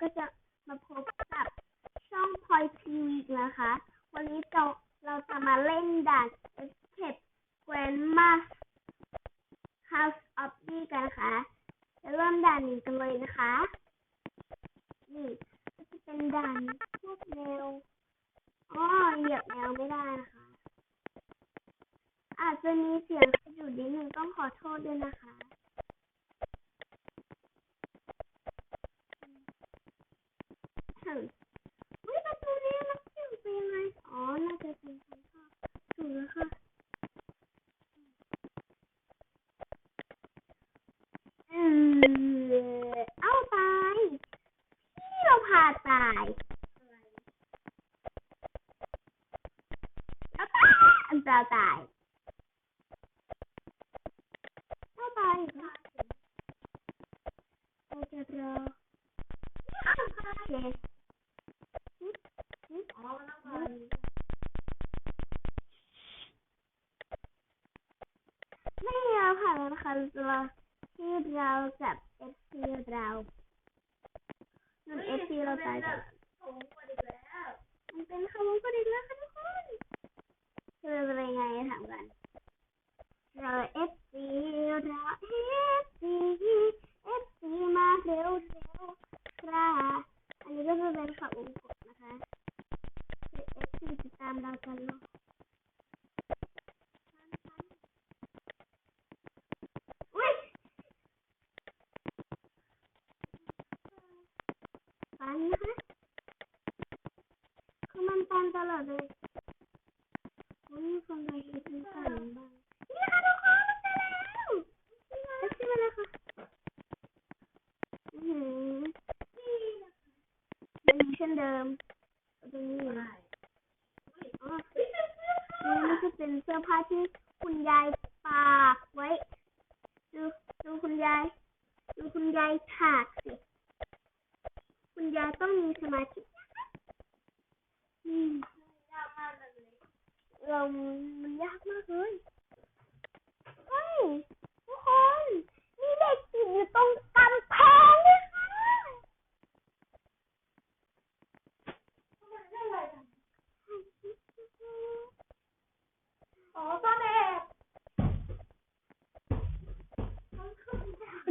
ก็จะมาพบกับช่องพลอยทีวีนะคะ วันนี้เราเราจะมาเล่นด่าน Escape Grandma House of D กันนะคะจะเริ่มด่านนี้กันเลยนะคะ นี่ก็จะเป็นด่านพวกแนวอ๋อเหยียบแนวไม่ได้นะคะ อาจจะมีเสียงสะดุดนิดนึงต้องขอโทษด้วยนะคะ ถึงวิประตูนี้มันเสียงเป็นยังไง อ๋อ น่าจะเป็นทางเข้าถูกแล้วค่ะ เออเอาตายที่เราพาตายแล้วตายอันจะต่ายเอาตายอีกแล้วเราจะรอเคอ๋อน้ำมันไม่เราค่ะนะคะเราที่เรากับเอฟซีเราเอฟซีเราตายก่อนมันเป็นขโมยก็ดีแล้วค่ะ คือเป็นไงถามกันเราเอฟซีเราเอฟซีเอฟซีมาเร็วเร็วครับอันนี้ก็จะเป็นข่าววงกบนะคะคือเอฟซีติดตามเรากันเนาะฟันนะคะคือมันปันตลอดเลย คนไปคิดถึงกันบ้างนี่ค่ะทุกคนมันได้แล้วเอฟซีมาเลยค่ะอือหือยังมีเช่นเดิมตรงนี้อยู่นะอ๋อนี่นี่คือเป็นเสื้อผ้าที่คุณยายฝากไว้ ดูดูคุณยายดูคุณยายถากสิ คุณยายต้องมีสมาธิอืม ยากมากเลย เรามันยากมากเลยเฮ้ยทุกคนมีเด็กติดอยู่ตรงกำแพงด้วยค่ะมันเรื่องอะไรกันอ๋อซ่อนแอบ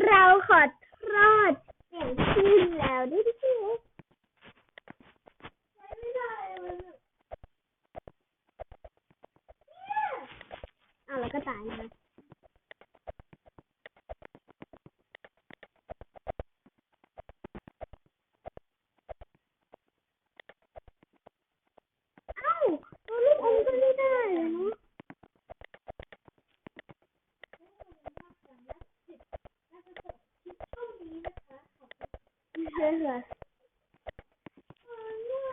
เราขอรอดเสียงขึ้นแล้วด้วยพี่เล็ก ใช้ไม่ได้มัน อะแล้วก็ตายนะคะเอ้าเราลูกอมก็ไม่ได้เหรอเนอะ ใช่ค่ะ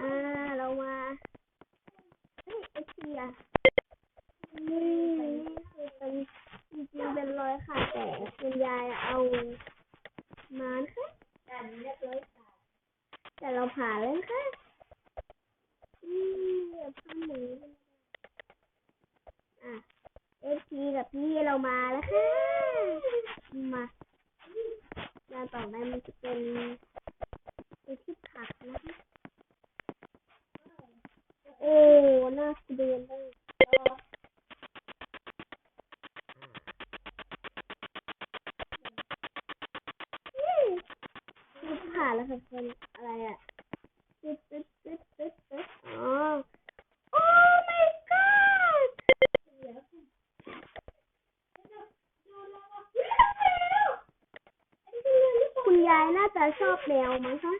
อ่าเรามาเฮ้ยไอเทียนี่นี่คือเป็นจริงๆเป็นรอยค่ะแต่คุณยายเอามาค่ะแต่เรียบร้อยค่ะแต่เราผ่านแล้วค่ะอืมเดี๋ยวทำหมูอะเอฟพีกับพี่เรามาแล้วค่ะมาด้านต่อไปมันจะเป็นที่ผักนะคะโอ้น่าสะเดือนมากอืมนี่ ผ่านแล้วค่ะคนอะไรอะตึ๊ดตึ๊ดตึ๊ดตึ๊ดตึ๊ดอ๋อโอ้ my god คุณยายน่าจะชอบแมวมั้งคะ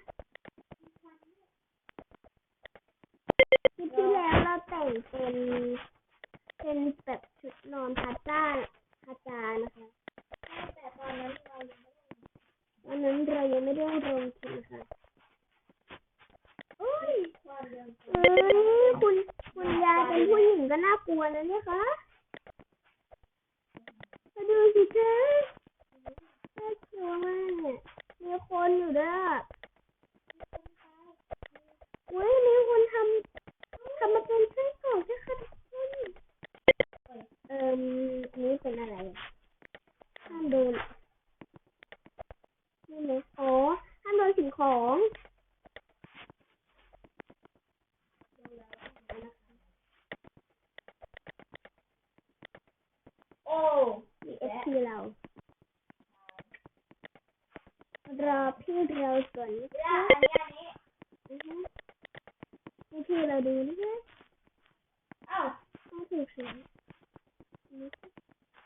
คลิปที่แล้วเราแต่งเป็น เป็นแบบชุดนอนพาจ้าพาจานะคะ แต่ตอนนั้นเรา วั นนั้นเรายังไม่ได้ลงคลิปนะคะโอ้ยวันเดียวเอ้ยคุณคุณยายเป็นผู้หญิงก็น่ากลัวนะเนี่ยคะมาดูสิคะน่ากลัวมากเนี่ยมีคนอยู่ด้วยเว้ยมีคนทำทำมาเป็นไส้กรอกด้วยค่ะทุกคนเอ่มอันนี้เป็นอะไรอะห้ามโดนนี่ไหมอ๋อห้ามโดนสิ่งของ มีเอฟซีเรา รอพี่เราก่อนนะ เรื่อ คะ งอันนี้อันนี้ อือฮึให้พี่เราดูนะคะ เอ้า ต้องถูกเสียง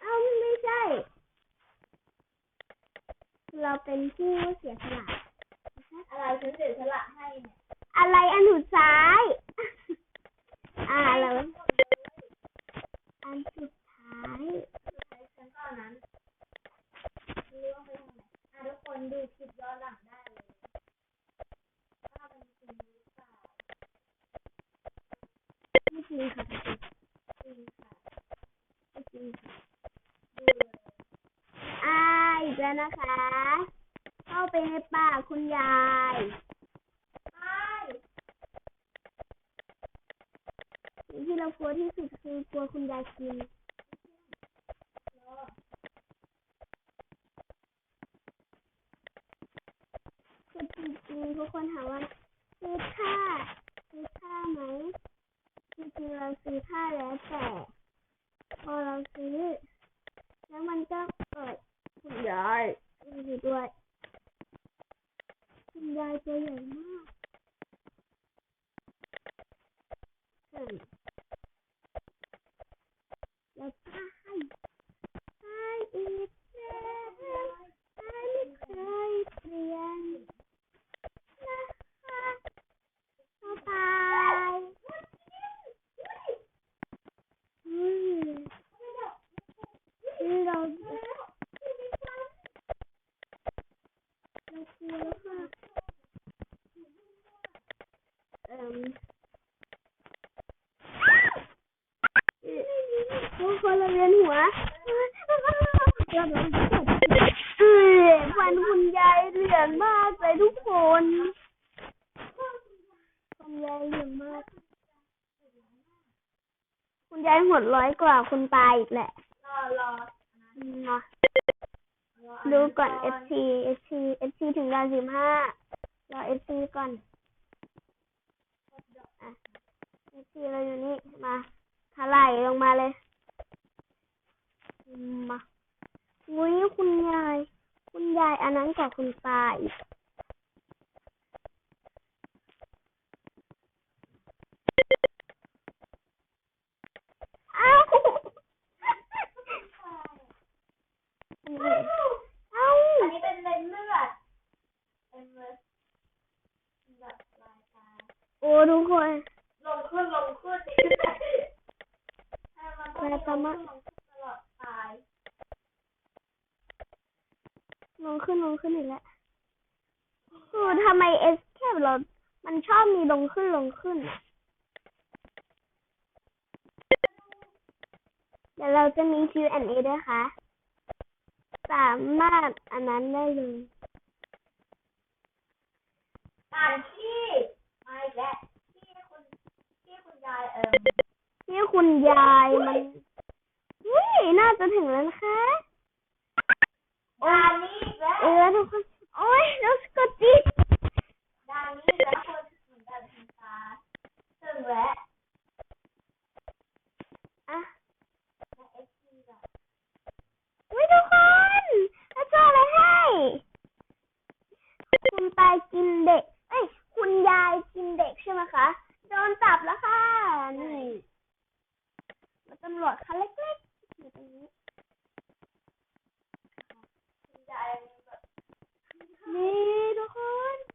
เอ้าไม่ใช่ เราเป็นผู้เสียสละนะคะอะไรฉันเสียสละให้เนี่ยอะไรอันสุดท้าย อ่าเราอันสุดท้ายใช้ฉันก็อันนั้นไม่รู้ว่าไปทางไหนอะทุกคนดูคลิปย้อนหลังได้เลยว่ามันจริงหรือเปล่าไม่จริงค่ะจริงค่ะไม่จริงค่ะดูเลยอ่าอีก แล้วนะคะ เข้าไปในป่าคุณยายใช่สิ่งที่เรากลัวที่สุดคือกลัวคุณยายกินคือจริงๆทุกคนถามว่าซื้อผ้าซื้อผ้าไหมจริงๆเราซื้อผ้าแล้วแต่ พอเราซื้อ แล้วมันก็เปิด คุณยายอยู่ด้วยคุณยายตัวใหญ่มากเอิ่มแล้วผ้าให้ให้อีกแล้วให้ไม่เคยเปลี่ยนนะคะบ๊ายบายอืมนี่เรา เรากลัวแล้วค่ะเอ่มทุกคนเราเวียนหัวเราเราเออฟันคุณ ยายเหลืองมากเลยทุกคนคุณยายเหลืองมาก คุณยายหัวร้อยกว่าคุณตาอีกแหละรอรออืมเนาะรอดูก่อน FC FC FC ถึงดาวสิบห้ารอ FC ก่อนอะ FC เราอยู่นี่ มาถลายลงมาเลยอืมมาอุ้ยคุณยาย คุณยายอันนั้นกับคุณตาอีกอ้าวอืมเอ้า อันนี้เป็นเลนเลือดเป็นเลือดแบบลายตา โอ้ทุกคน ลงขึ้นลงขึ้นให้มันต้องลงขึ้นลงขึ้นตลอดตาย ลงขึ้นลงขึ้นอีกแล้วคือทำไมเอสแคปเรามันชอบมีลงขึ้นลงขึ้นอะเดี๋ยวเราจะมี Q&A ด้วยค่ะ สามารถอันนั้นได้เลยอ่านที่มาอีกแล้วที่คุณที่คุณยายเอิมที่คุณยายมันอุ้ยน่าจะถึงแล้วนะคะ ดานี้อีกแล้วเออทุกคนโอ้ยแล้วกดจิตดานี้อีกแล้วคนเหมือนกันคุณตาถึงแล้วอะในเอฟซีแบบอุ้ยทุกคนแล้วเจออะไรให้คุณตายกินเด็ก เอ้ยคุณยายกินเด็กใช่ไหมคะ โดนจับแล้วค่ะ นี่แล้วตำรวจคันเล็กๆอยู่ตรงนี้ คุณ